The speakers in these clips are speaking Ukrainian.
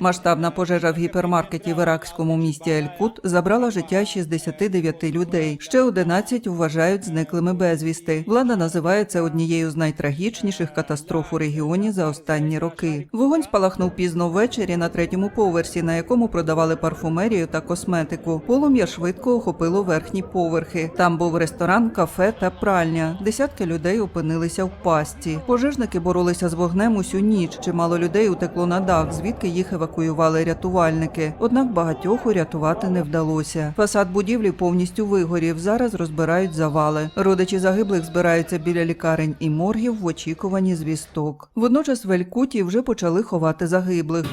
Масштабна пожежа в гіпермаркеті в іракському місті Елькут забрала життя 69 людей. Ще 11 вважають зниклими безвісти. Влада називає це однією з найтрагічніших катастроф у регіоні за останні роки. Вогонь спалахнув пізно ввечері на третьому поверсі, на якому продавали парфумерію та косметику. Полум'я швидко охопило верхні поверхи. Там був ресторан, кафе та пральня. Десятки людей опинилися в пастці. Пожежники боролися з вогнем усю ніч. Чимало людей утекло на дах, звідки їх евакуювали рятувальники. Однак багатьох урятувати не вдалося. Фасад будівлі повністю вигорів. Зараз розбирають завали. Родичі загиблих збираються біля лікарень і моргів в очікуванні звісток. Водночас в Елькуті вже почали ховати загиблих.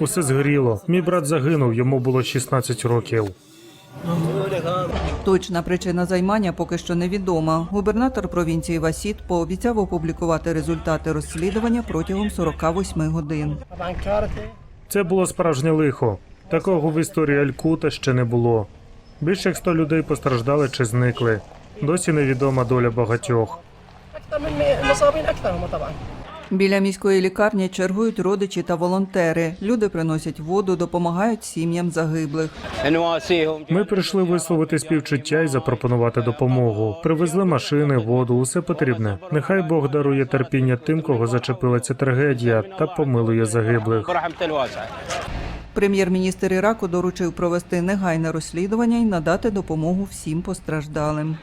Усе згоріло. Мій брат загинув, йому було 16 років. Точна причина займання поки що невідома. Губернатор провінції Васіт пообіцяв опублікувати результати розслідування протягом 48 годин. Це було справжнє лихо. Такого в історії Алькута ще не було. Більше як 100 людей постраждали чи зникли. Досі невідома доля багатьох. Біля міської лікарні чергують родичі та волонтери. Люди приносять воду, допомагають сім'ям загиблих. Ми прийшли висловити співчуття і запропонувати допомогу. Привезли машини, воду, усе потрібне. Нехай Бог дарує терпіння тим, кого зачепила ця трагедія, та помилує загиблих. Прем'єр-міністр Іраку доручив провести негайне розслідування і надати допомогу всім постраждалим.